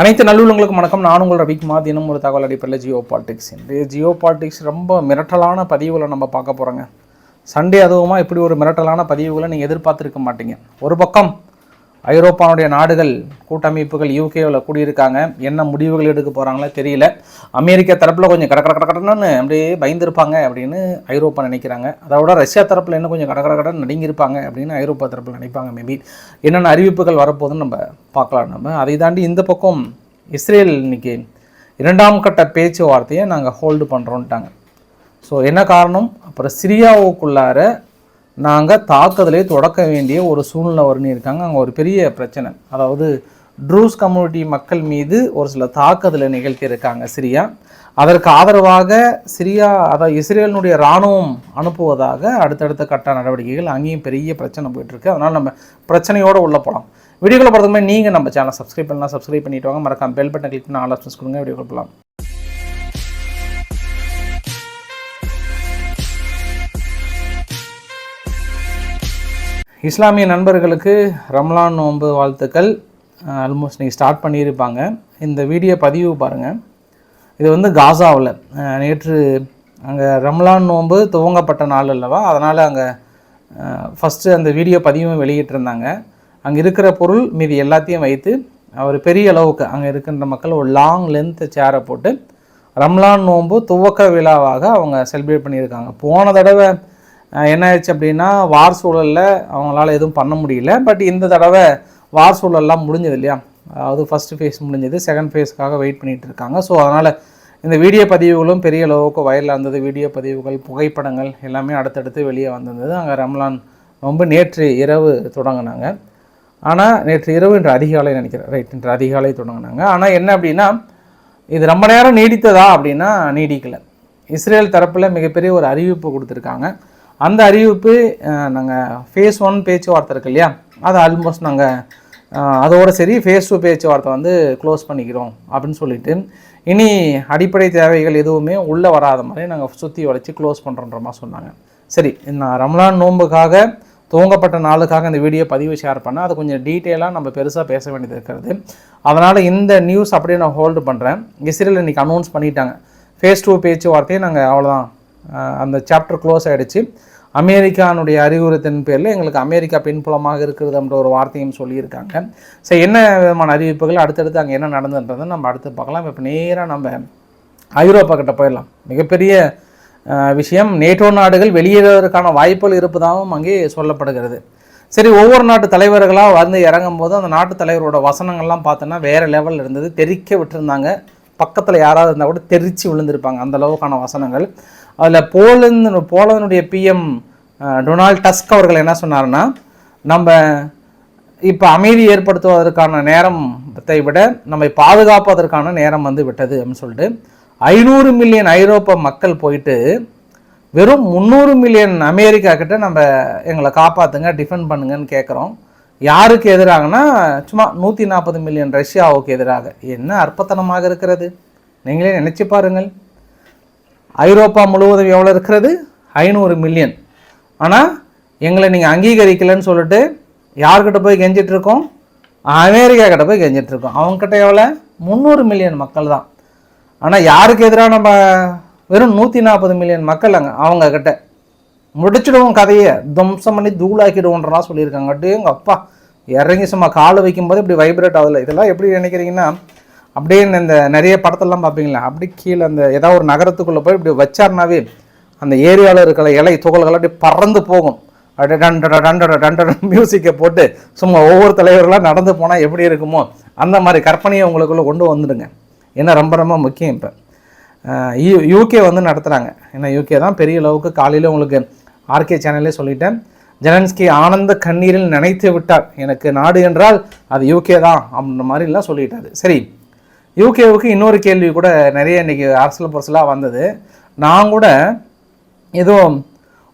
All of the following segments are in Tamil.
அனைத்து நல்லுள்ளங்களுக்கும் வணக்கம். நான் உங்கள் ரவிக்குமார். தினம் ஒரு தகவல் அடிப்படையில் ஜியோ பாலிடிக்ஸ் இன்றைய ஜியோ பாலிடிக்ஸ் ரொம்ப மிரட்டலான பதிவுகளை நம்ம பார்க்க போகிறோங்க சண்டே அதுவுமா இப்படி ஒரு மிரட்டலான பதிவுகளை நீங்கள் எதிர்பார்த்துருக்க மாட்டீங்க. ஒரு பக்கம் ஐரோப்பாவுடைய நாடுகள் கூட்டமைப்புகள் யூகேவில் கூடியிருக்காங்க. என்ன முடிவுகள் எடுக்க போகிறாங்களோ தெரியல. அமெரிக்கா தரப்பில் கொஞ்சம் கட கட கடன்னு அப்படியே பயந்துருப்பாங்க அப்படின்னு ஐரோப்பா நினைக்கிறாங்க. அதை விட ரஷ்யா தரப்பில் இன்னும் கொஞ்சம் கடற்கட கடன் நடுங்கியிருப்பாங்க அப்படின்னு ஐரோப்பா தரப்பில் நினைப்பாங்க. மேபி என்னென்ன அறிவிப்புகள் வரப்போகுதுன்னு நம்ம பார்க்கலாம். நம்ம அதை தாண்டி இந்த பக்கம் இஸ்ரேல் இன்னைக்கு இரண்டாம் கட்ட பேச்சுவார்த்தையை நாங்கள் ஹோல்டு பண்ணுறோன்ட்டாங்க ஸோ என்ன காரணம்? அப்புறம் சிரியாவுக்குள்ளார நாங்கள் தாக்குதலை தொடக்க வேண்டிய ஒரு சூழ்நிலை வருன்னு இருக்காங்க. அங்கே ஒரு பெரிய பிரச்சனை. அதாவது ட்ரூஸ் கம்யூனிட்டி மக்கள் மீது ஒரு சில தாக்குதலை நிகழ்த்தியிருக்காங்க சிரியா. அதற்கு ஆதரவாக சிரியா அதாவது இஸ்ரேலினுடைய இராணுவம் அனுப்புவதாக அடுத்தடுத்த கட்ட நடவடிக்கைகள் அங்கேயும் பெரிய பிரச்சனை போயிட்டுருக்கு. அதனால் நம்ம பிரச்சனையோடு உள்ளே போகலாம் வீடியோக்களை போகிறதுக்கு நீங்கள் நம்ம சேனல் சப்ஸ்கிரைப் பண்ணலாம். சப்ஸ்கிரைப் பண்ணிட்டு வாங்க. மறக்காம பெல் பட்டன் கிளிக் பண்ணி ஆல் ஆப்ஷன்ஸ் கொடுங்க. வீடியோக்குள்ள போகலாம் இஸ்லாமிய நண்பர்களுக்கு ரம்லான் நோன்பு வாழ்த்துக்கள். ஆல்மோஸ்ட் நீங்கள் ஸ்டார்ட் பண்ணியிருப்பாங்க. இந்த வீடியோ பதிவு பாருங்கள் இது வந்து காசாவில். நேற்று அங்கே ரம்லான் நோன்பு துவங்கப்பட்ட நாள் அல்லவா? அதனால் அங்கே ஃபஸ்ட்டு அந்த வீடியோ பதிவும் வெளியிட்டிருந்தாங்க. அங்கே இருக்கிற பொருள் மீதி எல்லாத்தையும் வைத்து அவர் பெரிய அளவுக்கு அங்கே இருக்கின்ற மக்கள் ஒரு லாங் லென்த்து சேரை போட்டு ரம்லான் நோன்பு துவக்க விழாவாக அவங்க செலிப்ரேட் பண்ணியிருக்காங்க. போன தடவை என்ன ஆயிடுச்சு அப்படின்னா வார் சூழலில் அவங்களால எதுவும் பண்ண முடியல. பட் இந்த தடவை வார் சூழல்லாம் முடிஞ்சது இல்லையா? அதாவது ஃபஸ்ட்டு ஃபேஸ் முடிஞ்சது செகண்ட் ஃபேஸ்க்காக வெயிட் பண்ணிகிட்டு இருக்காங்க. ஸோ அதனால் இந்த வீடியோ பதிவுகளும் பெரிய அளவுக்கு வயலில் இருந்தது. வீடியோ பதிவுகள் புகைப்படங்கள் எல்லாமே அடுத்தடுத்து வெளியே வந்திருந்தது. அங்கே ரம்லான் ரொம்ப நேற்று இரவு தொடங்கினாங்க. ஆனால் நேற்று இரவு இன்று அதிகாலை நினைக்கிறேன். ரைட் இன்று அதிகாலை தொடங்கினாங்க. ஆனால் என்ன அப்படின்னா இது ரொம்ப நேரம் நீடித்ததா அப்படின்னா நீடிக்கலை. இஸ்ரேல் தரப்பில் மிகப்பெரிய ஒரு அறிவிப்பு கொடுத்துருக்காங்க. அந்த அறிவிப்பு நாங்கள் ஃபேஸ் ஒன் பேச்சுவார்த்தை இருக்கு இல்லையா? அது ஆல்மோஸ்ட் நாங்கள் அதோடு சரி ஃபேஸ் டூ பேச்சுவார்த்தை வந்து க்ளோஸ் பண்ணிக்கிறோம் அப்படின்னு சொல்லிட்டு இனி அடிப்படை தேவைகள் எதுவுமே உள்ளே வராத மாதிரி நாங்கள் சுற்றி வளைச்சி க்ளோஸ் பண்ணுறோன்ற மாதிரி சொன்னாங்க. சரி நான் ரம்லான் நோன்புக்காக துவங்கப்பட்ட நாளுக்காக இந்த வீடியோ பதிவு ஷேர் பண்ணேன். அது கொஞ்சம் டீட்டெயிலாக நம்ம பெருசாக பேச வேண்டியது இருக்கிறது. அதனால் இந்த நியூஸ் அப்படியே நான் ஹோல்டு பண்ணுறேன் இஸ்ரேல் இன்றைக்கி அனௌன்ஸ் பண்ணிட்டாங்க. ஃபேஸ் டூ பேச்சுவார்த்தையை நாங்கள் அவ்வளோதான் அந்த சாப்டர் க்ளோஸ் ஆகிடுச்சு அமெரிக்கானுடைய அறிவுறுத்தின் பேரில் எங்களுக்கு அமெரிக்கா பின்புலமாக அப்படின்ற ஒரு வார்த்தையும் சொல்லியிருக்காங்க. ஸோ என்ன விதமான அறிவிப்புகள்? அடுத்தடுத்து அங்கே என்ன நடந்ததுன்றதை நம்ம அடுத்து பார்க்கலாம். இப்போ நேராக நம்ம ஐரோப்பா கிட்ட போயிடலாம். மிகப்பெரிய விஷயம் நேட்டோ நாடுகள் வெளியேறுவதற்கான வாய்ப்புகள் இருப்பதாகவும் அங்கே சொல்லப்படுகிறது. சரி ஒவ்வொரு நாட்டு தலைவர்களாக வந்து இறங்கும் போது அந்த நாட்டு தலைவரோட வசனங்கள்லாம் பார்த்தோன்னா வேறு லெவலில் இருந்தது. தெறிக்க விட்டுருந்தாங்க. பக்கத்தில் யாராவது இருந்தால் கூட தெரிச்சு விழுந்திருப்பாங்க. அந்த அளவுக்கான வசனங்கள். அதில் போலந்து போலந்தனுடைய பிஎம் டொனால்ட் டஸ்க் அவர்கள் என்ன சொன்னார்னா நம்ம இப்போ அமைதி ஏற்படுத்துவதற்கான நேரத்தை விட நம்மை பாதுகாப்பதற்கான நேரம் வந்து விட்டது அப்படின்னு சொல்லிட்டு ஐநூறு மில்லியன் ஐரோப்பா மக்கள் போயிட்டு வெறும் முந்நூறு மில்லியன் அமெரிக்கா கிட்ட நம்ம எங்களை காப்பாற்றுங்க டிஃபெண்ட் பண்ணுங்கன்னு கேட்குறோம் யாருக்கு எதிராகனா சும்மா நூற்றி நாற்பது மில்லியன் ரஷ்யாவுக்கு எதிராக. என்ன அற்பத்தனமாக இருக்கிறது? நீங்களே நினச்சி பாருங்கள். ஐரோப்பா முழுவதும் எவ்வளோ இருக்கிறது? ஐநூறு மில்லியன் ஆனால் எங்களை நீங்கள் அங்கீகரிக்கலைன்னு சொல்லிட்டு யார்கிட்ட போய் கெஞ்சிட்டு இருக்கோம்? அமெரிக்கா கிட்ட போய் கெஞ்சிட்ருக்கோம் அவங்கக்கிட்ட அவங்ககிட்ட எவ்வளோ முந்நூறு மில்லியன் மக்கள் தான். ஆனால் யாருக்கு எதிராக நம்ம வெறும் நூற்றி நாற்பது மில்லியன் மக்கள் அங்கே அவங்கக்கிட்ட முடிச்சிடுவோம் கதையை. துவம்சம் பண்ணி தூளாக்கிடுவோன்றலாம் சொல்லியிருக்காங்க. அப்படியே எங்கள் அப்பா இறங்கி சும்மா காலை வைக்கும்போது இப்படி வைப்ரேட் ஆகுதில்ல? இதெல்லாம் எப்படி நினைக்கிறீங்கன்னா அப்படியே இந்த நிறைய படத்தெல்லாம் பார்ப்பீங்களா? அப்படி கீழே அந்த ஏதாவது ஒரு நகரத்துக்குள்ளே போய் இப்படி வச்சார்னாவே அந்த ஏரியாவில் இருக்கிற இலை துகள்கள் அப்படியே பறந்து போகும். அப்படியே டண்டட டண்டட டண்டட மியூசிக்கை போட்டு சும்மா ஒவ்வொரு தலைவர்களாக நடந்து போனால் எப்படி இருக்குமோ அந்த மாதிரி கற்பனையை உங்களுக்குள்ளே கொண்டு வந்துடுங்க. ஏன்னா ரொம்ப ரொம்ப முக்கியம் இப்போ. யூ யூகே வந்து நடத்துகிறாங்க ஏன்னா யூகே தான் பெரிய அளவுக்கு காலையில் உங்களுக்கு ஆர்கே சேனல்லே சொல்லிட்டேன். ஜெலன்ஸ்கி ஆனந்த கண்ணீரில் நினைத்து விட்டார். எனக்கு நாடு என்றால் அது யூகே தான் அப்படின்ற மாதிரிலாம் சொல்லிட்டாரு. சரி யூகேவுக்கு இன்னொரு கேள்வி கூட நிறைய இன்றைக்கி அரசியல் பொருசலாக வந்தது. நான் கூட ஏதோ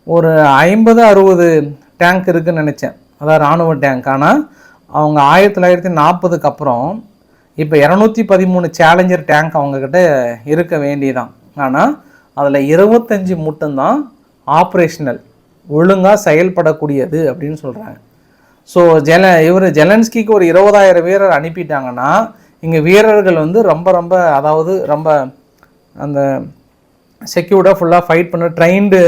ஒரு ஐம்பது அறுபது டேங்க் இருக்குதுன்னு நினச்சேன். அதாவது இராணுவ டேங்க் ஆனால் அவங்க ஆயிரத்தி தொள்ளாயிரத்தி நாற்பதுக்கு அப்புறம் இப்போ இரநூத்தி பதிமூணு சேலஞ்சர் டேங்க் அவங்கக்கிட்ட இருக்க வேண்டியதான் ஆனால் அதில் இருபத்தஞ்சி மட்டும்தான் ஆப்ரேஷனல் ஒழுங்காக செயல்படக்கூடியது அப்படின்னு சொல்கிறாங்க ஸோ ஜெல இவர் ஜெலன்ஸ்கிக்கு ஒரு இருபதாயிரம் வீரர் அனுப்பிட்டாங்கன்னா இங்கே வீரர்கள் வந்து ரொம்ப ரொம்ப அதாவது ரொம்ப அந்த செக்யூர்டாக ஃபுல்லாக ஃபைட் பண்ண ட்ரைன்டு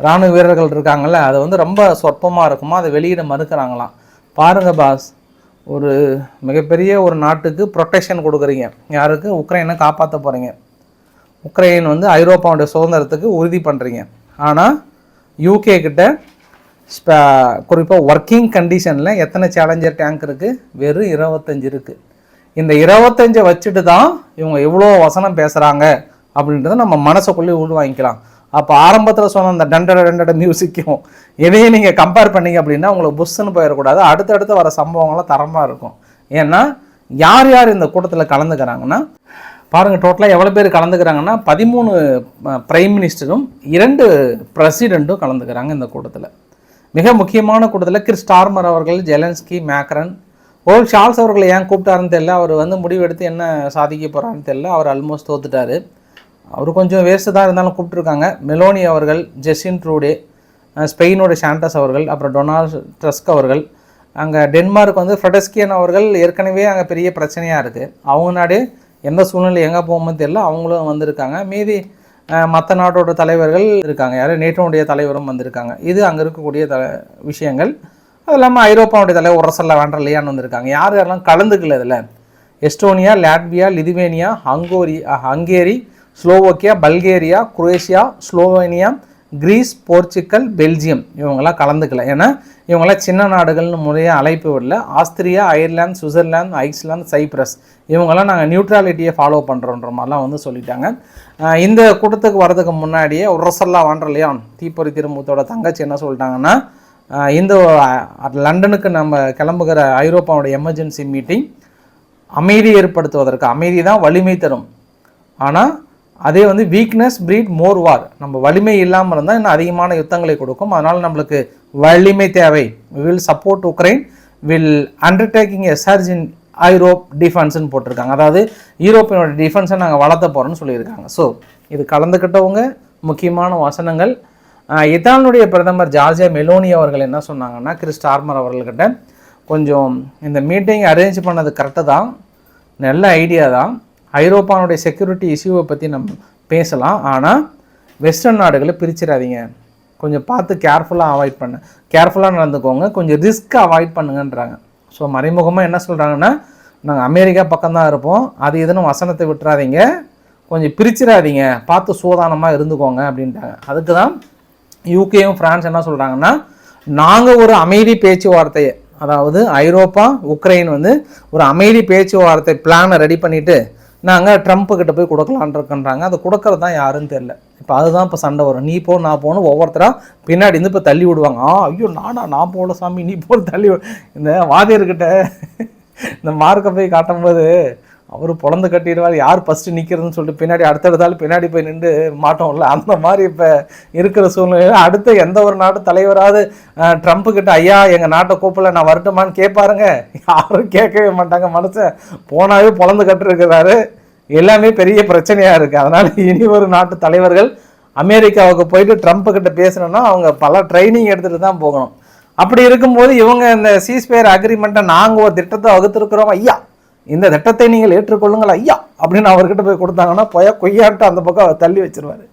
ராணுவ வீரர்கள் இருக்காங்கல்ல அது வந்து ரொம்ப சொற்பமாக இருக்குமா? அதை வெளியிட மறுக்கிறாங்களாம். பாருங்க பாஸ் ஒரு மிகப்பெரிய ஒரு நாட்டுக்கு ப்ரொட்டெக்ஷன் கொடுக்குறீங்க. யாருக்கு? உக்ரைனை காப்பாற்ற போகிறீங்க உக்ரைன் வந்து ஐரோப்பாவுடைய சுதந்திரத்துக்கு உறுதி பண்ணுறீங்க ஆனால் யூகே கிட்ட குறிப்பாக ஒர்க்கிங் கண்டிஷனில் எத்தனை சேலஞ்சர் டேங்க் இருக்குது வெறும் இருபத்தஞ்சு இருக்குது இந்த இருபத்தஞ்சை வச்சுட்டு தான் இவங்க எவ்வளோ வசனம் பேசுகிறாங்க அப்படின்றத நம்ம மனசுக்குள்ளே உள்வாங்கிக்கலாம். அப்போ ஆரம்பத்தில் சொன்ன அந்த டண்டட டண்டட மியூசிக்கும் எதையும் நீங்கள் கம்பேர் பண்ணீங்க அப்படின்னா உங்களுக்கு புஷ்ஷுன்னு போயிடக்கூடாது. அடுத்தடுத்து வர சம்பவங்கள்லாம் தரமாக இருக்கும். ஏன்னா யார் யார் இந்த கூட்டத்தில் கலந்துக்கிறாங்கன்னா பாருங்கள் டோட்டலாக எவ்வளோ பேர் கலந்துக்கிறாங்கன்னா பதிமூணு பிரைம் மினிஸ்டரும் இரண்டு பிரசிடெண்ட்டும் கலந்துக்கிறாங்க இந்த கூட்டத்தில். மிக முக்கியமான கூட்டத்தில் கிறிஸ்டார்மர் அவர்கள் ஜெலன்ஸ்கி மேக்ரன் ஓல் ஷால்ஸ் அவர்களை ஏன் கூப்பிட்டாருன்னு தெரியல. அவர் வந்து முடிவெடுத்து என்ன சாதிக்க போகிறாருன்னு தெரியல. அவர் ஆல்மோஸ்ட் தோத்துட்டாரு. அவர் கொஞ்சம் வேஸ்ட்டு தான் இருந்தாலும் கூப்பிட்ருக்காங்க மெலோனி அவர்கள் ஜெசின் ட்ரூடே ஸ்பெயினோட ஷாண்டஸ் அவர்கள் அப்புறம் டொனால்ட் ட்ரஸ்க் அவர்கள் அங்கே டென்மார்க் வந்து ஃப்ரெடஸ்கியன் அவர்கள் ஏற்கனவே அங்கே பெரிய பிரச்சனையாக இருக்குது அவங்க நாடு எந்த சூழ்நிலை எங்கே போகும்போது தெரியல. அவங்களும் வந்திருக்காங்க. மீதி மற்ற நாட்டோட தலைவர்கள் இருக்காங்க. யாரும் நேட்டோடைய தலைவரும் வந்திருக்காங்க. இது அங்கே இருக்கக்கூடிய த விஷயங்கள். அது இல்லாமல் ஐரோப்பாவுடைய தலைவர் உரசல்ல வேண்டலையான்னு வந்திருக்காங்க. யார் யாரெல்லாம் கலந்துக்கல இதில்? Estonia Latvia Lithuania Hungary Hungary Slovakia Bulgaria Croatia Slovenia Greece Portugal Belgium இவங்கெல்லாம் கலந்துக்கல. ஏன்னா இவங்கெல்லாம் சின்ன நாடுகள்னு முறையாக அழைப்பு விடல. Austria Ireland Switzerland Iceland Cyprus இவங்கெல்லாம் நாங்கள் நியூட்ராலிட்டியை ஃபாலோ பண்ணுறோன்ற மாதிரிலாம் வந்து சொல்லிட்டாங்க. இந்த கூட்டத்துக்கு வரதுக்கு முன்னாடியே உரசல்லா வாண்டர்லையான் தீப்பொறி திருமுகத்தோட தங்கச்சி என்ன சொல்லிட்டாங்கன்னா இந்த லண்டனுக்கு நம்ம கிளம்புகிற ஐரோப்பாவோட எமர்ஜென்சி மீட்டிங் அமைதி ஏற்படுத்துவதற்கு அமைதி தான் வலிமை தரும். ஆனால் அதே வந்து வீக்னஸ் பிரீட் மோர் வார் நம்ம வலிமை இல்லாமல் இருந்தால் இன்னும் அதிகமான யுத்தங்களை கொடுக்கும். அதனால் நம்மளுக்கு வலிமை தேவை. Will support Ukraine will undertaking a surge in Europe டிஃபென்ஸ்னு போட்டிருக்காங்க. அதாவது யூரோப்பியனோட டிஃபென்ஸை நாங்கள் வளர்த்த போகிறோம்னு சொல்லியிருக்காங்க. ஸோ இது கலந்துக்கிட்டவங்க முக்கியமான வசனங்கள். ஆஹ் பிரதமர் ஜார்ஜியா மெலோனி அவர்கள் என்ன சொன்னாங்கன்னா கிறிஸ் டார்மர் அவர்கள்கிட்ட கொஞ்சம் இந்த மீட்டிங் அரேஞ்ச் பண்ணது கரெக்டாக தான். நல்ல ஐடியா தான். ஐரோப்பானுடைய செக்யூரிட்டி இஷ்யூவை பற்றி நம்ம பேசலாம். ஆனால் வெஸ்டர்ன் நாடுகளை பிரிச்சிடாதீங்க. கொஞ்சம் பார்த்து கேர்ஃபுல்லாக அவாய்ட் பண்ண. கேர்ஃபுல்லாக நடந்துக்கோங்க. கொஞ்சம் ரிஸ்க்கை அவாய்ட் பண்ணுங்கன்றாங்க. ஸோ மறைமுகமாக என்ன சொல்கிறாங்கன்னா நாங்கள் அமெரிக்கா பக்கம்தான் இருப்போம். அது எதுன்னு வசனத்தை விட்டுறாதீங்க. கொஞ்சம் பிரிச்சிடாதீங்க. பார்த்து சூதானமாக இருந்துக்கோங்க. அப்படின்ட்டாங்க. அதுக்கு தான் யூகேயும் ஃப்ரான்ஸ் என்ன சொல்கிறாங்கன்னா நாங்கள் ஒரு அமைதி பேச்சுவார்த்தையை அதாவது ஐரோப்பா உக்ரைன் வந்து ஒரு அமைதி பேச்சுவார்த்தை பிளானை ரெடி பண்ணிவிட்டு நாங்கள் ட்ரம்ப்புக்கிட்ட போய் கொடுக்கலான் இருக்கன்றாங்க. அது கொடுக்கறது தான் யாருன்னு தெரில இப்போ அதுதான் இப்போ சண்டை வரும். நீ போ நான் போகணும் ஒவ்வொருத்தராக பின்னாடி இருந்து இப்போ தள்ளி விடுவாங்க. ஆ ஐயோ நானா நான் போகல சாமி நீ போல் தள்ளி விடு. இந்த வாதியர்கிட்ட இந்த மார்க்கை போய் காட்டும்போது அவர் பொழந்து கட்டிடுவார் யார் ஃபஸ்ட்டு நிற்கிறதுன்னு சொல்லிட்டு பின்னாடி அடுத்தடுத்தாலும் பின்னாடி போய் நின்று மாட்டோம்ல அந்த மாதிரி இப்போ இருக்கிற சூழ்நிலையில் அடுத்த எந்த ஒரு நாட்டு தலைவராவது ட்ரம்ப்பு கிட்ட ஐயா எங்கள் நாட்டை கூப்பிடல நான் வரட்டுமான்னு கேட்பாருங்க. யாரும் கேட்கவே மாட்டாங்க மனுஷன் போனாவே பொழந்து கட்டிருக்கிறாரு. எல்லாமே பெரிய பிரச்சனையாக இருக்குது அதனால் இனி ஒரு நாட்டு தலைவர்கள் அமெரிக்காவுக்கு போயிட்டு ட்ரம்ப்பு கிட்ட பேசணும்னா அவங்க பல ட்ரைனிங் எடுத்துகிட்டு தான் போகணும். அப்படி இருக்கும்போது இவங்க இந்த சீஸ்பேர் அக்ரிமெண்ட்டை நாங்கள் ஒரு திட்டத்தை வகுத்துருக்குறோம் ஐயா இந்த திட்டத்தை நீங்கள் ஏற்றுக்கொள்ளுங்கள் ஐயா அப்படின்னு அவர்கிட்ட போய் கொடுத்தாங்கன்னா போய் கொய்யான்ட்டு அந்த பக்கம் அவர் தள்ளி வச்சிருவாரு.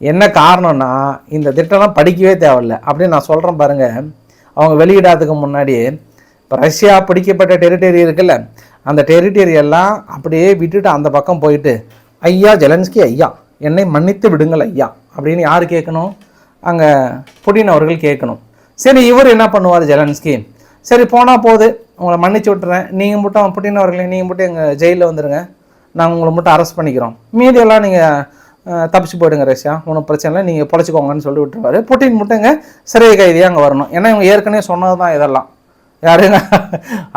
என்ன காரணம்னா இந்த திட்டம்லாம் படிக்கவே தேவையில்ல அப்படின்னு நான் சொல்கிறேன் பாருங்க. அவங்க வெளியிடாததுக்கு முன்னாடி இப்போ ரஷ்யா பிடிக்கப்பட்ட டெரிட்டரி இருக்குல்ல அந்த டெரிட்டரி எல்லாம் அப்படியே விட்டுட்டு அந்த பக்கம் போயிட்டு ஐயா ஜெலன்ஸ்கி ஐயா என்னை மன்னித்து விடுங்கள் ஐயா அப்படின்னு யார் கேட்கணும்? அங்கே புடின் அவர்கள் கேட்கணும். சரி இவர் என்ன பண்ணுவார் ஜெலன்ஸ்கி? சரி போனால் போகுது உங்களை மன்னிச்சு விட்டுறேன். நீங்கள் மட்டும் புட்டின் அவர்களே நீங்கள் மட்டும் எங்கள் ஜெயிலில் வந்துடுங்க நாங்கள் உங்களை மட்டும் அரெஸ்ட் பண்ணிக்கிறோம். மீதியெல்லாம் நீங்கள் தப்பிச்சு போயிடுங்க ரஷ்யா. ஒன்றும் பிரச்சனை இல்லை. நீங்கள் பொழைச்சிக்கோங்கன்னு சொல்லி விட்டுருவாரு. புட்டின் மட்டும் இங்கே சிறை கைதியாக அங்கே வரணும். ஏன்னா இவங்க ஏற்கனவே சொன்னது தான் இதெல்லாம். யாருங்க?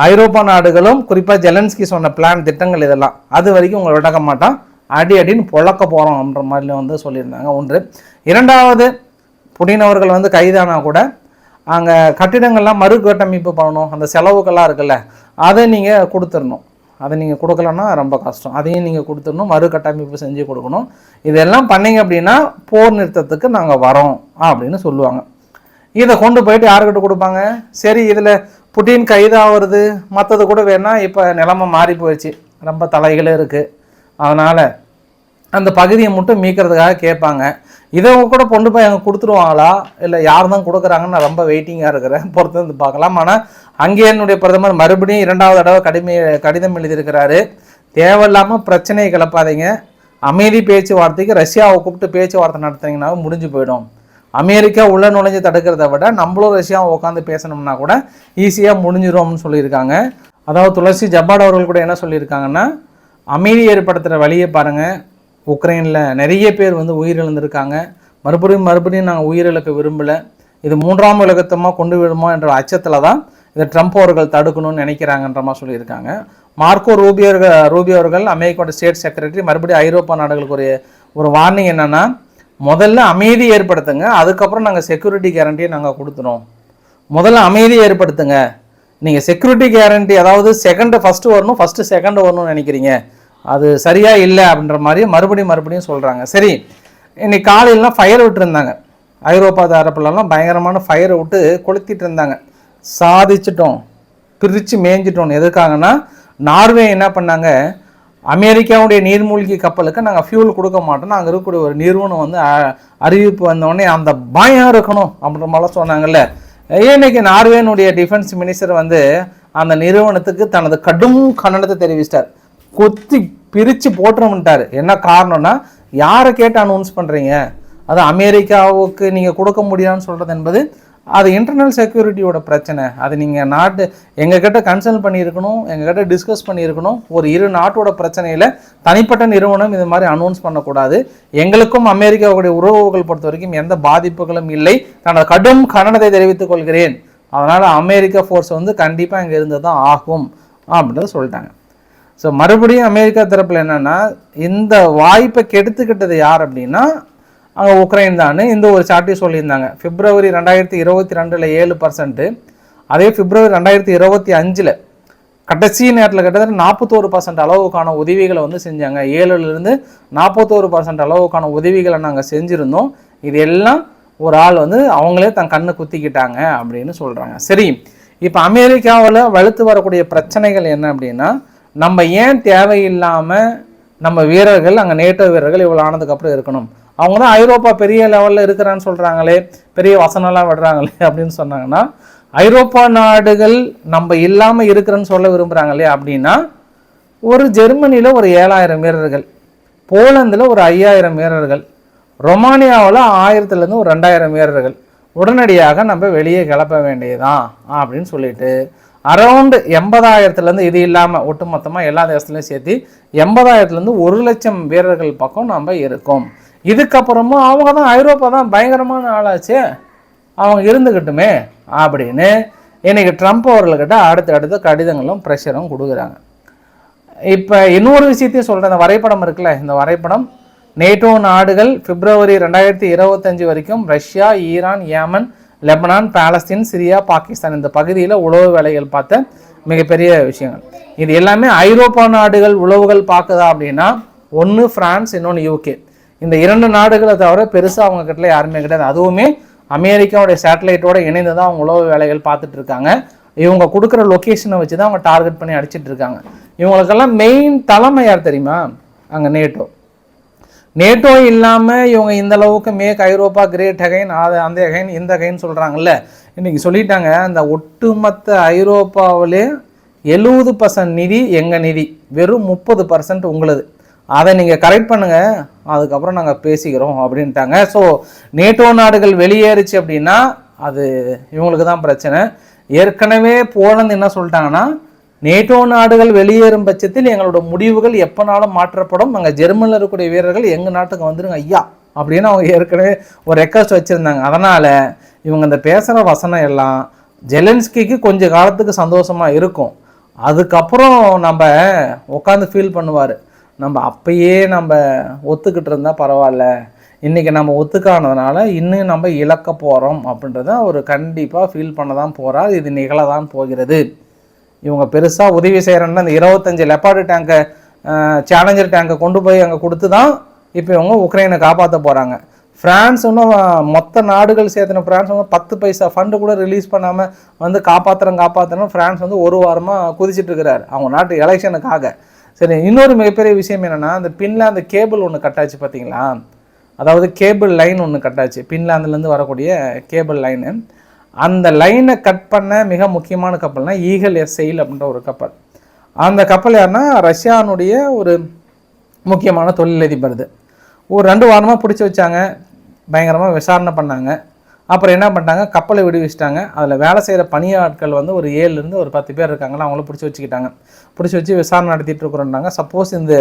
ஐரோப்பா நாடுகளும் குறிப்பாக ஜெலன்ஸ்கி சொன்ன பிளான் திட்டங்கள் இதெல்லாம். அது வரைக்கும் உங்களை விடக்க மாட்டான். அடி அடின்னு பொழக்க போகிறோம் அப்படின்ற மாதிரி வந்து சொல்லியிருந்தாங்க. ஒன்று. இரண்டாவது புடின் அவர்கள் வந்து கைதானா கூட அங்கே கட்டிடங்கள்லாம் மறுகட்டமைப்பு பண்ணணும். அந்த செலவுகள்லாம் இருக்குல்ல. அதை நீங்கள் கொடுத்துடணும். அதை நீங்கள் கொடுக்கலன்னா ரொம்ப கஷ்டம். அதையும் நீங்கள் கொடுத்துடணும். மறுகட்டமைப்பு செஞ்சு கொடுக்கணும். இதெல்லாம் பண்ணீங்க அப்படின்னா போர் நிறுத்தத்துக்கு நாங்கள் வரோம் அப்படின்னு சொல்லுவாங்க. இதை கொண்டு போயிட்டு யாருக்கிட்ட கொடுப்பாங்க? சரி இதில் புட்டின் கைதாகிறது மற்றது கூட வேணால் இப்போ நிலமை மாறி போயிடுச்சு ரொம்ப தலைகளும் இருக்குது அதனால் அந்த பகுதியை மட்டும் மீக்கிறதுக்காக கேட்பாங்க. இதை கூட கொண்டு போய் அங்கே கொடுத்துருவாங்களா? இல்லை யார் தான் கொடுக்குறாங்கன்னு நான் ரொம்ப வெயிட்டிங்காக இருக்கிறேன். பொறுத்து வந்து பார்க்கலாம். ஆனால் அங்கே என்னுடைய பிரதமர் மறுபடியும் இரண்டாவது தடவை கடிமை கடிதம் எழுதியிருக்கிறாரு. தேவையில்லாமல் பிரச்சனையை கிளப்பாதீங்க. அமைதி பேச்சுவார்த்தைக்கு ரஷ்யாவை கூப்பிட்டு பேச்சுவார்த்தை நடத்துனீங்கன்னா முடிஞ்சு போயிடும். அமெரிக்கா உள்ள நுழைஞ்சு தடுக்கிறத விட நம்மளும் ரஷ்யாவை உட்காந்து பேசணும்னா கூட ஈஸியாக முடிஞ்சிடும்னு சொல்லியிருக்காங்க. அதாவது துளசி ஜப்பாட் அவர்கள் கூட என்ன சொல்லியிருக்காங்கன்னா அமைதி ஏற்படுத்துகிற வழியை பாருங்கள் உக்ரைனில் நிறைய பேர் வந்து உயிரிழந்திருக்காங்க. மறுபடியும் மறுபடியும் நாங்கள் உயிரிழக்க விரும்பலை. இது மூன்றாம் உலகத்தமாக கொண்டு விடுமோ என்ற அச்சத்தில் தான் இதை ட்ரம்ப் அவர்கள் தடுக்கணும்னு நினைக்கிறாங்கன்ற மாதிரி சொல்லியிருக்காங்க. மார்க்கோ ரூபியோ ரூபியோ அவர்கள் அமெரிக்காவோட ஸ்டேட் செக்ரட்டரி மறுபடியும் ஐரோப்பா நாடுகளுக்கு ஒரு ஒரு வார்னிங் என்னென்னா முதல்ல அமைதி ஏற்படுத்துங்க அதுக்கப்புறம் நாங்கள் செக்யூரிட்டி கேரண்டியை நாங்கள் கொடுத்துறோம். முதல்ல அமைதி ஏற்படுத்துங்க. நீங்கள் செக்யூரிட்டி கேரண்டி அதாவது செகண்டு ஃபஸ்ட்டு வரணும் ஃபஸ்ட்டு செகண்டு வரணும்னு நினைக்கிறீங்க. அது சரியாக இல்லை அப்படின்ற மாதிரி மறுபடியும் மறுபடியும் சொல்கிறாங்க சரி இன்னைக்கு காலையிலலாம் ஃபயர் விட்டுருந்தாங்க. ஐரோப்பா தரப்புலலாம் பயங்கரமான ஃபயரை விட்டு கொளுத்திட்டு இருந்தாங்க. சாதிச்சிட்டோம் பிரித்து மேய்ஞ்சிட்டோம். எதுக்காகனா நார்வே என்ன பண்ணாங்க? அமெரிக்காவுடைய நீர்மூழ்கி கப்பலுக்கு நாங்கள் ஃபியூல் கொடுக்க மாட்டோம். அங்கே இருக்கக்கூடிய ஒரு நிறுவனம் வந்து அ- அறிவிப்பு வந்தோடனே அந்த பயம் இருக்கணும் அப்படின்ற மாதிரிலாம் சொன்னாங்கல்ல. ஏன் இன்னைக்கு நார்வேனுடைய டிஃபென்ஸ் மினிஸ்டர் வந்து அந்த நிறுவனத்துக்கு தனது கடும் கண்டனத்தை தெரிவிச்சிட்டார். கொத்தி பிரித்து போட்டுருமிட்டார் என்ன காரணம்னா யாரை கேட்டு அனௌன்ஸ் பண்ணுறீங்க அது அமெரிக்காவுக்கு நீங்கள் கொடுக்க முடியாதுன்னு சொல்கிறது என்பது அது இன்டர்னல் செக்யூரிட்டியோட பிரச்சனை. அது நீங்கள் நாட்டு எங்ககிட்ட கன்சல்ட் பண்ணியிருக்கணும் எங்ககிட்ட டிஸ்கஸ் பண்ணியிருக்கணும் ஒரு இரு நாட்டோட பிரச்சனையில் தனிப்பட்ட நிறுவனம் இது மாதிரி அனௌன்ஸ் பண்ணக்கூடாது. எங்களுக்கும் அமெரிக்காவுடைய உறவுகள் பொறுத்த வரைக்கும் எந்த பாதிப்புகளும் இல்லை. தனது கடும் கண்டனத்தை தெரிவித்துக் கொள்கிறேன். அதனால் அமெரிக்கா ஃபோர்ஸ் வந்து கண்டிப்பாக இங்கே இருந்து தான் ஆகும் அப்படின்றத சொல்லிட்டாங்க. ஸோ மறுபடியும் அமெரிக்கா தரப்பில் என்னென்னா இந்த வாய்ப்பை கெடுத்துக்கிட்டது யார் அப்படின்னா அங்கே உக்ரைன் தான் இந்த ஒரு சாட்டி சொல்லியிருந்தாங்க. பிப்ரவரி ரெண்டாயிரத்தி இருபத்தி ரெண்டில் ஏழு பர்சன்ட்டு அதே பிப்ரவரி ரெண்டாயிரத்தி இருபத்தி அஞ்சில் கடைசி நேரத்தில் கிட்டத்தட்ட நாற்பத்தோரு பர்சன்ட் அளவுக்கான உதவிகளை வந்து செஞ்சாங்க. ஏழுலேருந்து நாற்பத்தோரு பர்சன்ட் அளவுக்கான உதவிகளை நாங்கள் செஞ்சுருந்தோம். இது எல்லாம் ஒரு ஆள் வந்து அவங்களே தன் கண்ணை குத்திக்கிட்டாங்க அப்படின்னு சொல்கிறாங்க சரி இப்போ அமெரிக்காவில் வலுத்து வரக்கூடிய பிரச்சனைகள் என்ன அப்படின்னா நம்ம ஏன் தேவையில்லாமல் நம்ம வீரர்கள் அங்கே நேட்டோ வீரர்கள் இவ்வளோ ஆனதுக்கப்புறம் இருக்கணும்? அவங்க தான் ஐரோப்பா பெரிய லெவலில் இருக்கிறான்னு சொல்கிறாங்களே பெரிய வசனம்லாம் விடுறாங்களே அப்படின்னு சொன்னாங்கன்னா ஐரோப்பா நாடுகள் நம்ம இல்லாமல் இருக்கிறேன்னு சொல்ல விரும்புகிறாங்களே அப்படின்னா ஒரு ஜெர்மனியில் ஒரு ஏழாயிரம் வீரர்கள் போலந்தில் ஒரு ஐயாயிரம் வீரர்கள் ரொமானியாவில் ஆயிரத்துலேருந்து ஒரு ரெண்டாயிரம் வீரர்கள் உடனடியாக நம்ம வெளியே கிளப்ப வேண்டியதான் அப்படின்னு சொல்லிட்டு அரௌண்டு எண்பதாயிரத்துலேருந்து இது இல்லாமல் ஒட்டுமொத்தமாக எல்லா தேசத்துலையும் சேர்த்து எண்பதாயிரத்துலேருந்து ஒரு லட்சம் வீரர்கள் பக்கம் நம்ம இருக்கோம். இதுக்கப்புறமும் அவங்க தான் ஐரோப்பா தான் பயங்கரமான ஆளாச்சே. அவங்க இருந்துக்கிட்டுமே அப்படின்னு. இன்றைக்கி ட்ரம்ப் அவர்கள்கிட்ட அடுத்து அடுத்து கடிதங்களும் ப்ரெஷரும் கொடுக்குறாங்க. இப்போ இன்னொரு விஷயத்தையும் சொல்கிறேன் இந்த வரைபடம் இருக்குல்ல இந்த வரைபடம். நேட்டோ நாடுகள் பிப்ரவரி ரெண்டாயிரத்தி இருபத்தஞ்சி வரைக்கும் Russia Iran Yemen Lebanon Palestine Syria Pakistan இந்த பகுதியில் உளவு வேலைகள் பார்த்த மிகப்பெரிய விஷயங்கள். இது எல்லாமே ஐரோப்பா நாடுகள் உளவுகள் பார்க்குதா அப்படின்னா ஒன்று ஃப்ரான்ஸ் இன்னொன்று யூகே இந்த இரண்டு நாடுகளை தவிர பெருசாக அவங்க கிட்ட யாருமே கிடையாது. அதுவுமே அமெரிக்காவுடைய சேட்டலைட்டோட இணைந்து தான் அவங்க உளவு வேலைகள் பார்த்துட்டு இருக்காங்க. இவங்க கொடுக்குற லொக்கேஷனை வச்சு தான் அவங்க டார்கெட் பண்ணி அடிச்சிட்டு இருக்காங்க. இவங்களுக்கெல்லாம் மெயின் தலைமை யார் தெரியுமா? அங்கே நேட்டோ நேட்டோ இல்லாமல் இவங்க இந்த அளவுக்கு மேக் ஐரோப்பா கிரேட் அகைன் அது அந்த அகைன் இந்த அகைன் சொல்கிறாங்கல்ல இன்றைக்கி சொல்லிட்டாங்க அந்த ஒட்டுமொத்த ஐரோப்பாவிலே எழுபது பர்சன்ட் நிதி எங்கள் நிதி? வெறும் முப்பது பர்சன்ட் உங்களது. அதை நீங்கள் கரெக்ட் பண்ணுங்கள் அதுக்கப்புறம் நாங்கள் பேசிக்கிறோம் அப்படின்ட்டாங்க. ஸோ நேட்டோ நாடுகள் வெளியேறுச்சு அப்படின்னா அது இவங்களுக்கு தான் பிரச்சனை. ஏற்கனவே போலந்து என்ன சொல்லிட்டாங்கன்னா நேட்டோ நாடுகள் வெளியேறும் பட்சத்தில் எங்களோட முடிவுகள் எப்போனாலும் மாற்றப்படும்? நாங்கள் ஜெர்மனில் இருக்கக்கூடிய வீரர்கள் எங்கள் நாட்டுக்கு வந்துருங்க ஐயா அப்படின்னு அவங்க ஏற்கனவே ஒரு ரெக்வஸ்ட் வச்சுருந்தாங்க. அதனால் இவங்க இந்த பேசுகிற வசனம் எல்லாம் ஜெலன்ஸ்கிக்கு கொஞ்சம் காலத்துக்கு சந்தோஷமாக இருக்கும். அதுக்கப்புறம் நம்ம உட்காந்து ஃபீல் பண்ணுவார். நம்ம அப்பயே நம்ம ஒத்துக்கிட்டு இருந்தால் பரவாயில்ல. இன்றைக்கி நம்ம ஒத்துக்கானதுனால இன்னும் நம்ம இழக்க போகிறோம் அப்படின்றத அவர் கண்டிப்பாக ஃபீல் பண்ண தான் போகிறார் இது நிகழ தான் போகிறது. இவங்க பெருசாக உதவி செய்கிறேன்னா இந்த இருபத்தஞ்சு லெப்பார்டு டேங்கை சேலஞ்சர் டேங்கை கொண்டு போய் அங்கே கொடுத்து தான் இப்போ இவங்க உக்ரைனை காப்பாற்ற போகிறாங்க ஃப்ரான்ஸ் ஒன்றும் மொத்த நாடுகள் சேர்த்துன ஃப்ரான்ஸ் வந்து பத்து பைசா ஃபண்டு கூட ரிலீஸ் பண்ணாமல் வந்து காப்பாற்றுறோம் காப்பாற்றுறோம் ஃப்ரான்ஸ் வந்து ஒரு வாரமாக குதிச்சிட்டு இருக்கிறாரு. அவங்க நாட்டு எலெக்ஷனுக்காக சரி இன்னொரு மிகப்பெரிய விஷயம் என்னென்னா அந்த பின்லாந்து கேபிள் ஒன்று கட்டாச்சு பார்த்தீங்களா அதாவது கேபிள் லைன் ஒன்று கட்டாச்சு. பின்லாந்துலேருந்து வரக்கூடிய கேபிள் லைனு அந்த லைனை கட் பண்ண மிக முக்கியமான கப்பல்னா ஈகல் எஸ்ஐல் அப்படின்ற ஒரு கப்பல். அந்த கப்பல் யாருன்னா ரஷ்யானுடைய ஒரு முக்கியமான தொழிலதிபர் இது ஒரு ரெண்டு வாரமாக பிடிச்சி வச்சாங்க. பயங்கரமாக விசாரணை பண்ணாங்க. அப்புறம் என்ன பண்ணிட்டாங்க? கப்பலை விடுவிச்சிட்டாங்க. அதில் வேலை செய்கிற பணியாட்கள் வந்து ஒரு ஏழுலேருந்து ஒரு பத்து பேர் இருக்காங்களா அவங்கள பிடிச்சி வச்சுக்கிட்டாங்க. பிடிச்சி வச்சு விசாரணை நடத்திட்டு இருக்கிறோன்றாங்க சப்போஸ் இந்த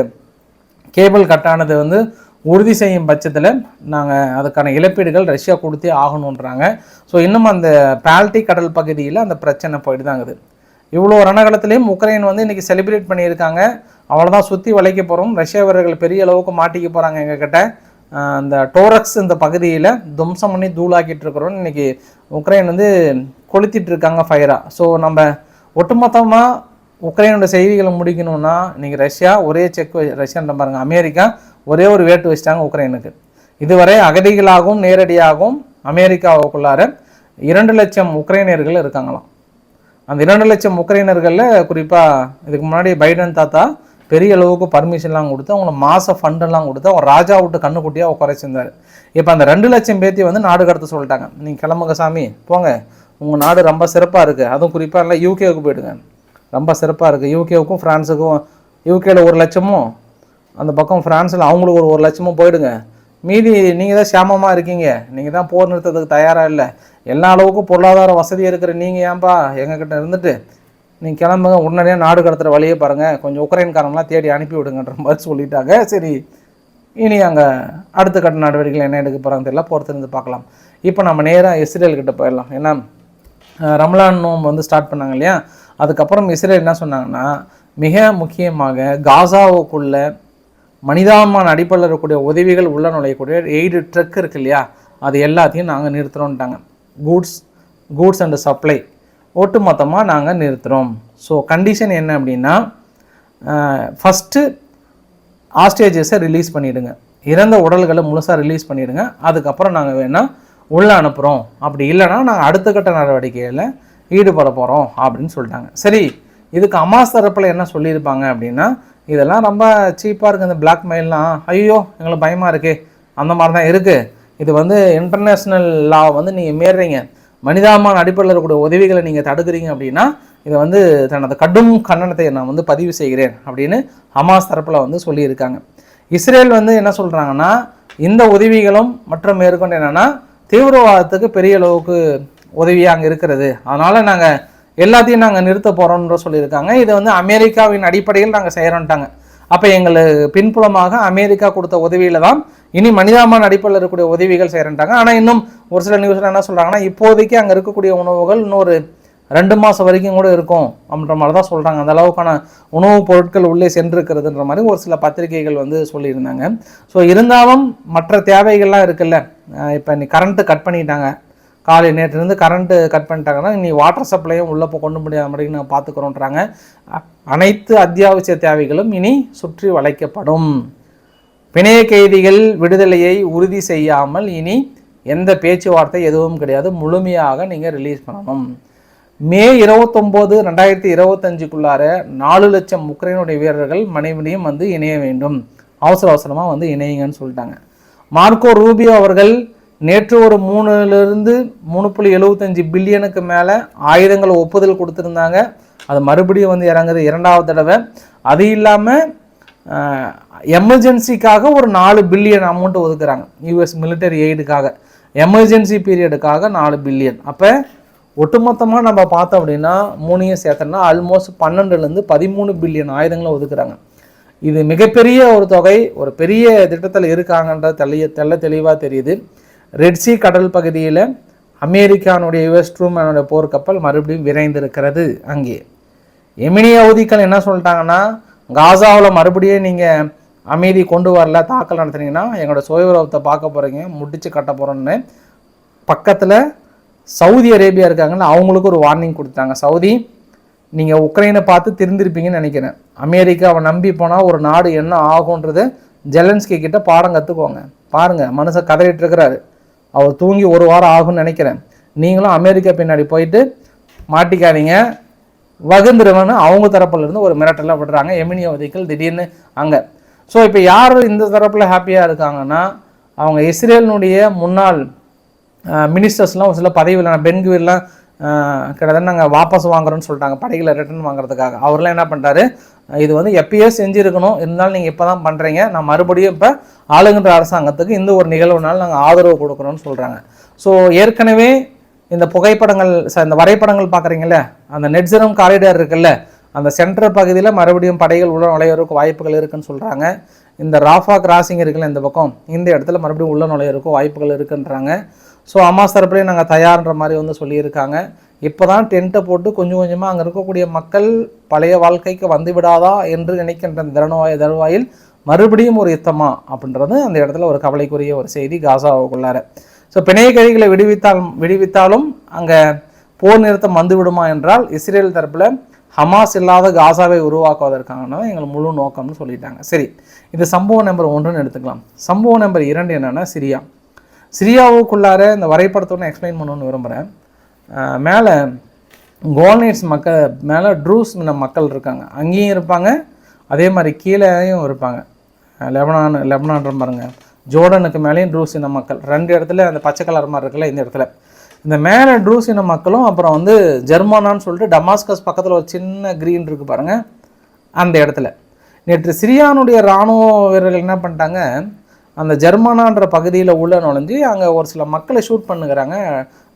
கேபிள் கட்டானது வந்து உறுதி செய்யும் பட்சத்தில் நாங்கள் அதுக்கான இழப்பீடுகள் ரஷ்யா கொடுத்தே ஆகணுன்றாங்க ஸோ இன்னும் அந்த பால்டிக் கடல் பகுதியில் அந்த பிரச்சனை போயிட்டு தாங்குது இவ்வளோ ரணகலத்திலையும் உக்ரைன் வந்து இன்றைக்கி செலிப்ரேட் பண்ணியிருக்காங்க. அவ்வளோதான் சுற்றி வளைக்க போகிறோம் ரஷ்ய வீரர்கள் பெரிய அளவுக்கு மாட்டிக்க போகிறாங்க எங்ககிட்ட. அந்த டோரக்ஸ் இந்த பகுதியில் தும்சம் பண்ணி தூளாக்கிட்டு இருக்கிறோம். இன்றைக்கி உக்ரைன் வந்து கொளுத்திட்டு இருக்காங்க ஃபயராக ஸோ நம்ம ஒட்டுமொத்தமாக உக்ரைனோட செய்திகளை முடிக்கணும்னா இன்றைக்கி ரஷ்யா ஒரே செக் ரஷ்யான்ற பாருங்கள் அமெரிக்கா ஒரே ஒரு வேட்டு வச்சிட்டாங்க உக்ரைனுக்கு. இதுவரை அகதிகளாகவும் நேரடியாகவும் அமெரிக்காவுக்குள்ளார இரண்டு லட்சம் உக்ரைனியர்கள் இருக்காங்களாம். அந்த இரண்டு லட்சம் உக்ரைனர்களில் குறிப்பாக இதுக்கு முன்னாடி பைடன் தாத்தா பெரிய அளவுக்கு பர்மிஷன்லாம் கொடுத்து அவங்கள மாத ஃபண்டெல்லாம் கொடுத்து அவங்க ராஜா விட்டு கண்ணுக்குட்டியாக உட்கார வச்சிருந்தாரு. இப்போ அந்த ரெண்டு லட்சம் பேத்தி வந்து நாடு கடத்த சொல்லிட்டாங்க. நீங்கள் கிளம்புங்க சாமி போங்க. உங்கள் நாடு ரொம்ப சிறப்பாக இருக்குது அதுவும் குறிப்பாக இல்லை யூகேவுக்கு போயிடுங்க. ரொம்ப சிறப்பாக இருக்குது யூகேவுக்கும் ஃப்ரான்ஸுக்கும் யூகேயில் ஒரு லட்சமும் அந்த பக்கம் ஃப்ரான்ஸில் அவங்களுக்கு ஒரு ஒரு லட்சமும் போயிடுங்க. மீதி நீங்கள் தான் சேமமாக இருக்கீங்க. நீங்கள் தான் போர் நிறுத்தத்துக்கு தயாராக இல்லை. எல்லா அளவுக்கும் பொருளாதார வசதி இருக்கிற நீங்கள் ஏன்பா எங்ககிட்ட இருந்துட்டு? நீங்கள் கிளம்புங்க. உடனடியாக நாடு கடத்துகிற வழியே பாருங்கள் கொஞ்சம் உக்ரைன்காரங்களாம் தேடி அனுப்பி விடுங்கன்ற மாதிரி சொல்லிட்டாங்க. சரி. இனி அங்கே அடுத்த கட்ட நடவடிக்கைகள் என்ன எடுக்க போகிறாங்க தெரியல. பொறுத்திருந்து பார்க்கலாம். இப்போ நம்ம நேராக இஸ்ரேல் கிட்ட போயிடலாம். ஏன்னா ரம்லான் ரமலான் வந்து ஸ்டார்ட் பண்ணாங்க இல்லையா? அதுக்கப்புறம் இஸ்ரேல் என்ன சொன்னாங்கன்னா மிக முக்கியமாக காசாவுக்குள்ளே மனிதாபிமான அடிப்படையில் இருக்கக்கூடிய உதவிகள் உள்ள நுழையக்கூடிய எய்டு ட்ரக் இருக்கு இல்லையா? அது எல்லாத்தையும் நாங்கள் நிறுத்துகிறோன்ட்டாங்க கூட்ஸ் கூட்ஸ் அண்ட் சப்ளை ஒட்டுமொத்தமாக நாங்கள் நிறுத்துகிறோம் ஸோ கண்டிஷன் என்ன அப்படின்னா ஃபஸ்ட்டு ஆஸ்டேஜஸை ரிலீஸ் பண்ணிவிடுங்க இறந்த உடல்களை முழுசாக ரிலீஸ் பண்ணிவிடுங்க அதுக்கப்புறம் நாங்கள் வேணால் உள்ளே அனுப்புகிறோம் அப்படி இல்லைன்னா நாங்கள் அடுத்த கட்ட நடவடிக்கையில் ஈடுபட போகிறோம் அப்படின்னு சொல்லிட்டாங்க. சரி இதுக்கு அமாஸ் தரப்பில் என்ன சொல்லியிருப்பாங்க அப்படின்னா இதெல்லாம் ரொம்ப சீப்பாக இருக்குது இந்த பிளாக்மெயில்லாம் ஐயோ எங்களுக்கு பயமாக இருக்கே. அந்த மாதிரி தான் இருக்குது இது வந்து இன்டர்நேஷ்னல் லா வந்து நீங்கள் மீறுறீங்க மனிதாமான் அடிப்படையில் இருக்கக்கூடிய உதவிகளை நீங்கள் தடுக்கிறீங்க அப்படின்னா இதை வந்து தனது கடும் கண்டனத்தை நான் வந்து பதிவு செய்கிறேன் அப்படின்னு ஹமாஸ் தரப்பில் வந்து சொல்லியிருக்காங்க. இஸ்ரேல் வந்து என்ன சொல்கிறாங்கன்னா இந்த உதவிகளும் மற்றும் மேற்கொண்டு என்னென்னா தீவிரவாதத்துக்கு பெரிய அளவுக்கு உதவியாக அங்கே இருக்கிறது. அதனால் நாங்கள் எல்லாத்தையும் நாங்கள் நிறுத்த போகிறோம்ன்ற சொல்லியிருக்காங்க. இதை வந்து அமெரிக்காவின் அடிப்படையில் நாங்கள் செய்கிறோன்ட்டாங்க அப்போ எங்களுக்கு பின்புலமாக அமெரிக்கா கொடுத்த உதவியில் தான் இனி மனிதாமான அடிப்படையில் இருக்கக்கூடிய உதவிகள் செய்கிறேன்ட்டாங்க ஆனால் இன்னும் ஒரு சில நியூஸில் என்ன சொல்கிறாங்கன்னா இப்போதைக்கு அங்கே இருக்கக்கூடிய உணவுகள் இன்னொரு ரெண்டு மாதம் வரைக்கும் கூட இருக்கும் அப்படின்ற மாதிரி தான் சொல்கிறாங்க அந்த அளவுக்கான உணவுப் பொருட்கள் உள்ளே சென்றிருக்கிறதுன்ற மாதிரி ஒரு சில பத்திரிகைகள் வந்து சொல்லியிருந்தாங்க. ஸோ இருந்தாலும் மற்ற தேவைகள்லாம் இருக்குல்ல. இப்போ நீ கரண்ட்டு கட் பண்ணிட்டாங்க. காலை நேற்றுலேருந்து கரண்ட்டு கட் பண்ணிட்டாங்கன்னா இனி வாட்டர் சப்ளையும் உள்ளே போய் கொண்டு முடியாத மாதிரி நான் பார்த்துக்குறோன்றாங்க அனைத்து அத்தியாவசிய தேவைகளும் இனி சுற்றி வளைக்கப்படும். பிணைய கைதிகள் விடுதலையை உறுதி செய்யாமல் இனி எந்த பேச்சுவார்த்தை எதுவும் கிடையாது. முழுமையாக நீங்கள் ரிலீஸ் பண்ணணும். மே இருபத்தொம்போது ரெண்டாயிரத்தி இருபத்தஞ்சுக்குள்ளார நாலு லட்சம் உக்ரைனுடைய வீரர்கள் மனைவியும் வந்து இணைய வேண்டும். அவசர அவசரமாக வந்து இணையுங்கன்னு சொல்லிட்டாங்க. மார்க்கோ ரூபியோ அவர்கள் நேற்று ஒரு மூணுலேருந்து மூணு புள்ளி எழுபத்தஞ்சு பில்லியனுக்கு மேலே ஆயுதங்களை ஒப்புதல் கொடுத்துருந்தாங்க. அது மறுபடியும் வந்து இறங்குது இரண்டாவது தடவை. அது இல்லாமல் எமர்ஜென்சிக்காக ஒரு நாலு பில்லியன் அமௌண்ட் ஒதுக்குறாங்க. யூஎஸ் மிலிட்டரி எய்டுக்காக எமர்ஜென்சி பீரியடுக்காக நாலு பில்லியன். அப்போ ஒட்டுமொத்தமாக நம்ம பார்த்தோம் அப்படின்னா மூணையும் சேர்த்தோம்னா ஆல்மோஸ்ட் பன்னெண்டுலேருந்து பதிமூணு பில்லியன் ஆயுதங்களை ஒதுக்குறாங்க. இது மிகப்பெரிய ஒரு தொகை ஒரு பெரிய திட்டத்தில் இருக்காங்கன்ற தெளிய தெள்ள தெளிவாக தெரியுது. ரெட்சி கடல் பகுதியில் அமெரிக்கானுடைய யுஎஸ் ட்ரூமேனுடைய போர்க்கப்பல் மறுபடியும் விரைந்திருக்கிறது அங்கே. எமினி அவதிக்கள் என்ன சொல்லிட்டாங்கன்னா காசாவில் மறுபடியும் நீங்கள் அமைதி கொண்டு வரல தாக்கல் நடத்துனீங்கன்னா எங்களோட சுயபுரத்தை பார்க்க போகிறீங்க முடிச்சு கட்ட போகிறோன்னு பக்கத்தில் சவுதி அரேபியா இருக்காங்கன்னு அவங்களுக்கு ஒரு வார்னிங் கொடுத்தாங்க சவுதி நீங்கள் உக்ரைனை பார்த்து திருந்திருப்பீங்கன்னு நினைக்கிறேன். அமெரிக்காவை நம்பி போனால் ஒரு நாடு என்ன ஆகுன்றது ஜெலன்ஸ்கி கிட்ட பாடம் கற்றுக்கோங்க பாருங்கள் மனுஷன் கதறிட்டு இருக்கிறாரு. அவர் தூங்கி ஒரு வாரம் ஆகும்னு நினைக்கிறேன். நீங்களும் அமெரிக்கா பின்னாடி போயிட்டு மாட்டிக்காதீங்க. வகுந்துருவன்னு அவங்க தரப்புலேருந்து ஒரு மிரட்டலாக விடுறாங்க. எமினியவதிகள் திடீர்னு அங்கே. ஸோ இப்போ யார் இந்த தரப்பில் ஹாப்பியாக இருக்காங்கன்னா அவங்க இஸ்ரேலினுடைய முன்னாள் மினிஸ்டர்ஸ்லாம் ஒரு சில பதவியில் பென்குவிர்லாம் கிட்டத்தட்ட நாங்கள் வாபஸ் வாங்குறோம்னு சொல்லிட்டாங்க. படைகளை ரிட்டர்ன் வாங்குறதுக்காக. அவர்லாம் என்ன பண்ணிட்டாரு? இது வந்து எப்பயே செஞ்சுருக்கணும். இருந்தாலும் நீங்கள் இப்போ தான் பண்ணுறீங்க நான் மறுபடியும் இப்போ ஆளுகின்ற அரசாங்கத்துக்கு இந்த ஒரு நிகழ்வுனால நாங்கள் ஆதரவு கொடுக்குறோன்னு சொல்கிறாங்க ஸோ ஏற்கனவே இந்த புகைப்படங்கள் ச- இந்த வரைபடங்கள் பார்க்குறீங்கல்ல அந்த நெட்ஜரம் காரிடார் இருக்குல்ல? அந்த சென்டர் பகுதியில் மறுபடியும் படைகள் உள்ள நுழையிறதுக்கு வாய்ப்புகள் இருக்குன்னு சொல்கிறாங்க இந்த ராஃபா கிராசிங் இருக்குல்ல இந்த பக்கம்? இந்த இடத்துல மறுபடியும் உள்ள நுழையிறதுக்கு வாய்ப்புகள் இருக்குன்றாங்க. ஸோ அம்மா தரப்புலேயே நாங்கள் தயார்ன்ற மாதிரி வந்து சொல்லியிருக்காங்க. இப்போ தான் டென்ட்டை போட்டு கொஞ்சம் கொஞ்சமாக அங்கே இருக்கக்கூடிய மக்கள் பழைய வாழ்க்கைக்கு வந்து விடாதா என்று நினைக்கின்ற இந்த தருவாயில் மறுபடியும் ஒரு யுத்தமா அப்படின்றது அந்த இடத்துல ஒரு கவலைக்குரிய ஒரு செய்தி காசாவுக்குள்ளார. ஸோ பிணைய கைதிகளை விடுவித்தால் விடுவித்தாலும் அங்கே போர் நிறுத்தம் வந்து விடுமா என்றால் இஸ்ரேல் தரப்பில் ஹமாஸ் இல்லாத காசாவை உருவாக்குவதற்கான எங்கள் முழு நோக்கம்னு சொல்லிட்டாங்க. சரி இது சம்பவம் நம்பர் ஒன்றுன்னு எடுத்துக்கலாம். சம்பவம் நம்பர் இரண்டு என்னென்னா சிரியா. சிரியாவுக்குள்ளார இந்த வரைபடத்தோட எக்ஸ்பிளைன் பண்ணணும்னு விரும்புகிறேன் மேலே கோல்நைட்ஸ் மக்கள் மேலே ட்ரூஸ் மக்கள் இருக்காங்க. அங்கேயும் இருப்பாங்க அதே மாதிரி கீழேயும் இருப்பாங்க. லெபனான் லெபனான் லெபனான்ற பாருங்க. ஜோர்டனுக்கு மேலேயும் ட்ரூஸ் இன மக்கள். ரெண்டு இடத்துல அந்த பச்சை கலர் மாதிரி இருக்குல்ல இந்த இடத்துல. இந்த மேலே ட்ரூஸ் இன மக்களும் அப்புறம் வந்து ஜெர்மானான்னு சொல்லிட்டு டமாஸ்கஸ் பக்கத்தில் ஒரு சின்ன க்ரீன் இருக்குது பாருங்கள் அந்த இடத்துல. நேற்று சிரியானுடைய இராணுவ வீரர்கள் என்ன பண்ணிட்டாங்க அந்த ஜெர்மனான்ற பகுதியில் உள்ள நுழைஞ்சு அங்கே ஒரு சில மக்களை ஷூட் பண்ணுகிறாங்க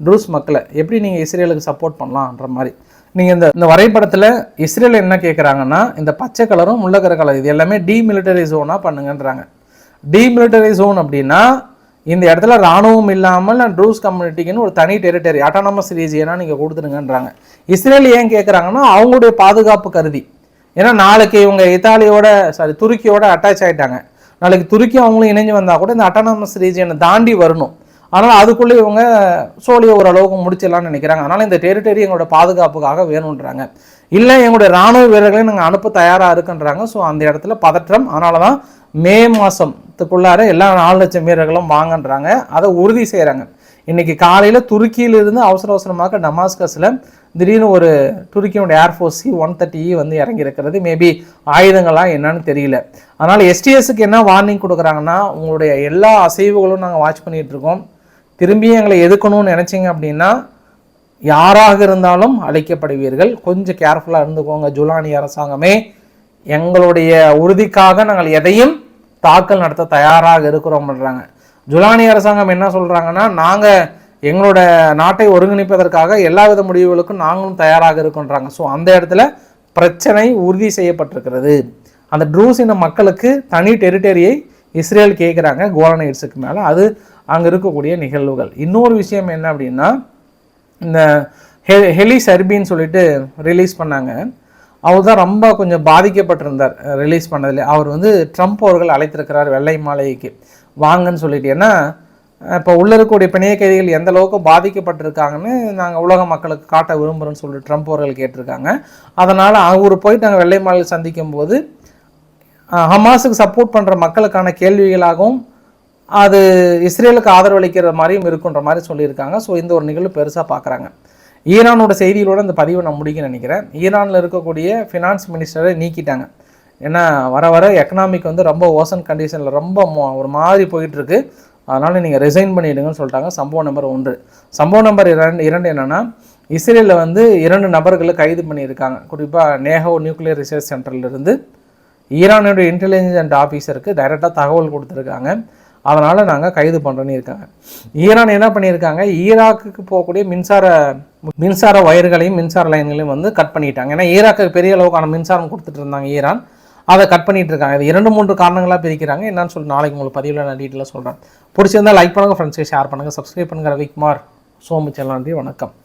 ட்ரூஸ் மக்களை. எப்படி நீங்கள் இஸ்ரேலுக்கு சப்போர்ட் பண்ணலான்ற மாதிரி. நீங்கள் இந்த இந்த வரைபடத்தில் இஸ்ரேல் என்ன கேட்குறாங்கன்னா இந்த பச்சை கலரும் முள்ளக்கர கலர் இது எல்லாமே டீமிலிட்டரி ஜோனாக பண்ணுங்கன்றாங்க. டீமிலிட்டரி ஜோன் அப்படின்னா இந்த இடத்துல ராணுவம் இல்லாமல் ட்ரூஸ் கம்யூனிட்டிக்குன்னு ஒரு தனி டெரிட்டரி அட்டானமஸ் ரீஜியனாக நீங்கள் கொடுத்துருங்கன்றாங்க இஸ்ரேல் ஏன் கேட்குறாங்கன்னா அவங்களுடைய பாதுகாப்பு கருதி. ஏன்னா நாளைக்கு இவங்க இத்தாலியோட சாரி துருக்கியோட அட்டாச் ஆகிட்டாங்க நாளைக்கு துருக்கி அவங்களும் இணைஞ்சு வந்தால் கூட இந்த அட்டானமஸ் ரீஜியனை தாண்டி வரணும். அதனால் அதுக்குள்ளே இவங்க சோழியை ஓரளவுக்கு முடிச்சிடலாம்னு நினைக்கிறாங்க. அதனால் இந்த டெரிட்டரி எங்களோட பாதுகாப்புக்காக வேணுன்றாங்க இல்லை எங்களுடைய ராணுவ வீரர்களை நாங்கள் அனுப்ப தயாராக இருக்குன்றாங்க. ஸோ அந்த இடத்துல பதற்றம். அதனால தான் மே மாதத்துக்குள்ளார எல்லா நாலு லட்சம் வீரர்களும் வாங்கன்றாங்க. அதை உறுதி செய்கிறாங்க இன்றைக்கி காலையில் துருக்கியிலிருந்து அவசர அவசரமாக டமாஸ்கஸில் திடீர்னு ஒரு துருக்கியினுடைய air force C one thirty வந்து இறங்கி இருக்கிறது மேபி ஆயுதங்கள்லாம் என்னன்னு தெரியல. அதனால் எஸ்டிஎஸ்க்கு என்ன வார்னிங் கொடுக்குறாங்கன்னா உங்களுடைய எல்லா அசைவுகளும் நாங்கள் வாட்ச் பண்ணிகிட்டு இருக்கோம். திரும்பியும் எங்களை எதுக்கணும்னு நினச்சிங்க அப்படின்னா யாராக இருந்தாலும் அழைக்கப்படுவீர்கள். கொஞ்சம் கேர்ஃபுல்லாக இருந்துக்கோங்க ஜுலானி அரசாங்கமே. எங்களுடைய உறுதிக்காக நாங்கள் எதையும் தாக்கல் நடத்த தயாராக இருக்கிறோம்ன்றாங்க ஜுலானி அரசாங்கம் என்ன சொல்கிறாங்கன்னா நாங்கள் எங்களோட நாட்டை ஒருங்கிணைப்பதற்காக எல்லா வித முடிவுகளுக்கும் நாங்களும் தயாராக இருக்கோன்றாங்க. ஸோ அந்த இடத்துல பிரச்சனை உறுதி செய்யப்பட்டிருக்கிறது. அந்த ட்ரூஸ் இன மக்களுக்கு தனி டெரிட்டரியை இஸ்ரேல் கேட்குறாங்க கோலனைட்ஸுக்கு மேலே. அது அங்கே இருக்கக்கூடிய நிகழ்வுகள். இன்னொரு விஷயம் என்ன அப்படின்னா இந்த ஹெ ஹெலி சர்பின்னு சொல்லிட்டு ரிலீஸ் பண்ணாங்க. அவர் தான் ரொம்ப கொஞ்சம் பாதிக்கப்பட்டிருந்தார் ரிலீஸ் பண்ணதில். அவர் வந்து ட்ரம்ப் அவர்கள் அழைத்திருக்கிறார் வெள்ளை மாளிகைக்கு வாங்கன்னு சொல்லிட்டு. ஏன்னா இப்போ உள்ள இருக்கக்கூடிய பிணைய கைதிகள் எந்த அளவுக்கு பாதிக்கப்பட்டிருக்காங்கன்னு நாங்கள் உலக மக்களுக்கு காட்ட விரும்புகிறோம்னு சொல்லிட்டு ட்ரம்ப் அவர்கள் கேட்டிருக்காங்க. அதனால் அவர் போயிட்டு நாங்கள் வெள்ளை மாளிகை சந்திக்கும் போது ஹமாஸுக்கு சப்போர்ட் பண்ணுற மக்களுக்கான கேள்விகளாகவும் அது இஸ்ரேலுக்கு ஆதரவளிக்கிற மாதிரியும் இருக்குன்ற மாதிரி சொல்லியிருக்காங்க. ஸோ இந்த ஒரு நிகழ்வு பெருசாக பார்க்குறாங்க ஈரானோட செய்திகளோட இந்த பதிவை நான் முடிக்க நினைக்கிறேன். ஈரானில் இருக்கக்கூடிய ஃபினான்ஸ் மினிஸ்டரை நீக்கிட்டாங்க. ஏன்னா வர வர எக்கனாமிக் வந்து ரொம்ப ஓசன் கண்டிஷனில் ரொம்ப ஒரு மாதிரி போயிட்டுருக்கு அதனால் நீங்கள் ரிசைன் பண்ணிவிடுங்கன்னு சொல்லிட்டாங்க. சம்பவம் நம்பர் ஒன்று. சம்பவம் நம்பர் இரண்டு இரண்டு என்னென்னா இஸ்ரேலில் வந்து இரண்டு நபர்களை கைது பண்ணியிருக்காங்க. குறிப்பாக நேஹோ நியூக்ளியர் ரிசர்ச் சென்டர்லேருந்து ஈரானுடைய இன்டெலிஜென்ட் ஆஃபீஸருக்கு டைரெக்டாக தகவல் கொடுத்துருக்காங்க. அதனால் நாங்கள் கைது பண்ணுறோன்னு இருக்காங்க. ஈரான் என்ன பண்ணியிருக்காங்க? ஈராக்குக்கு போகக்கூடிய மின்சார மின்சார வயர்களையும் மின்சார லைன்களையும் வந்து கட் பண்ணிட்டாங்க. ஏன்னா ஈராக்கு பெரிய அளவுக்கான மின்சாரம் கொடுத்துட்டு இருந்தாங்க ஈரான். அதை கட் பண்ணிட்டு இருக்காங்க. இது இரண்டு மூன்று காரணங்களாக பிரிக்கிறாங்க. என்னன்னு சொல்லி நாளைக்கு உங்களுக்கு பதிவில் நான் டீட்டெயிலாக சொல்கிறேன் பிடிச்சிருந்தால் லைக் பண்ணுங்கள் ஃப்ரெண்ட்ஸ்க்கு ஷேர் பண்ணுங்கள் சப்ஸ்கிரைப் பண்ணுங்கள் ரவிக்குமார் சோமு செல்லாண்டி வணக்கம்.